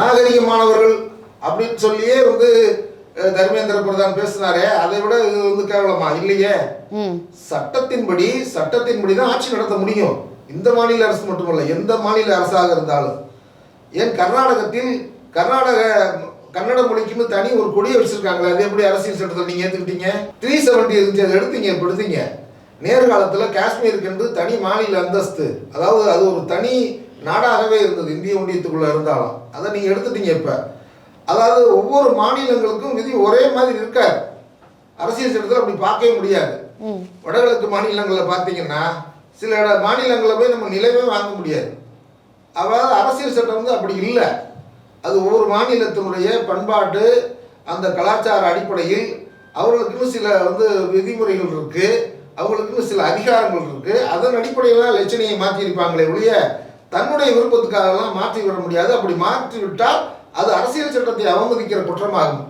அநாகரிகமானவர்கள் அப்படின்னு சொல்லியே வந்து தர்மேந்திர பிரதான் பேசினாரே. அதை விட இது வந்து கேவலமா? இல்லையே. சட்டத்தின்படி சட்டத்தின்படி தான் ஆட்சி நடத்த முடியும். இந்த மாநில அரசு மட்டுமல்ல எந்த மாநில அரசாக இருந்தாலும். ஏன் கர்நாடகத்தில் கர்நாடக கன்னட மொழிக்குன்னு தனி ஒரு கொடியை வச்சிருக்காங்களே அது எப்படி அரசியல் சட்டத்தை நீங்க ஏத்துக்கிட்டீங்க? த்ரீ செவன்டி இருந்துச்சு அதை எடுத்தீங்க இப்ப எடுத்தீங்க. நேர்காலத்துல காஷ்மீருக்கு என்று தனி மாநில அந்தஸ்து அதாவது அது ஒரு தனி நாடாகவே இருந்தது இந்திய ஒன்றியத்துக்குள்ள இருந்தாலும். அதை நீங்க எடுத்துட்டீங்க இப்ப. அதாவது ஒவ்வொரு மாநிலங்களுக்கும் விதி ஒரே மாதிரி இருக்காது அரசியல் சட்டத்தில் அப்படி பார்க்கவே முடியாது. வடகிழக்கு மாநிலங்களில் பார்த்தீங்கன்னா சில மாநிலங்களில் போய் நம்ம நிலவே வாங்க முடியாது. அதாவது அரசியல் சட்டம் வந்து அப்படி இல்லை. அது ஒவ்வொரு மாநிலத்தினுடைய பண்பாட்டு அந்த கலாச்சார அடிப்படையில் அவர்களுக்குன்னு சில வந்து விதிமுறைகள் இருக்கு. அவங்களுக்குன்னு சில அதிகாரங்கள் இருக்கு. அதன் அடிப்படையில் லட்சணையை மாற்றியிருப்பாங்களே ஒழிய தன்னுடைய விருப்பத்துக்காகலாம் மாற்றி விட முடியாது. அப்படி மாற்றி விட்டால் அது அரசியல் சட்டத்தை அவமதிக்கிற குற்றமாகும்.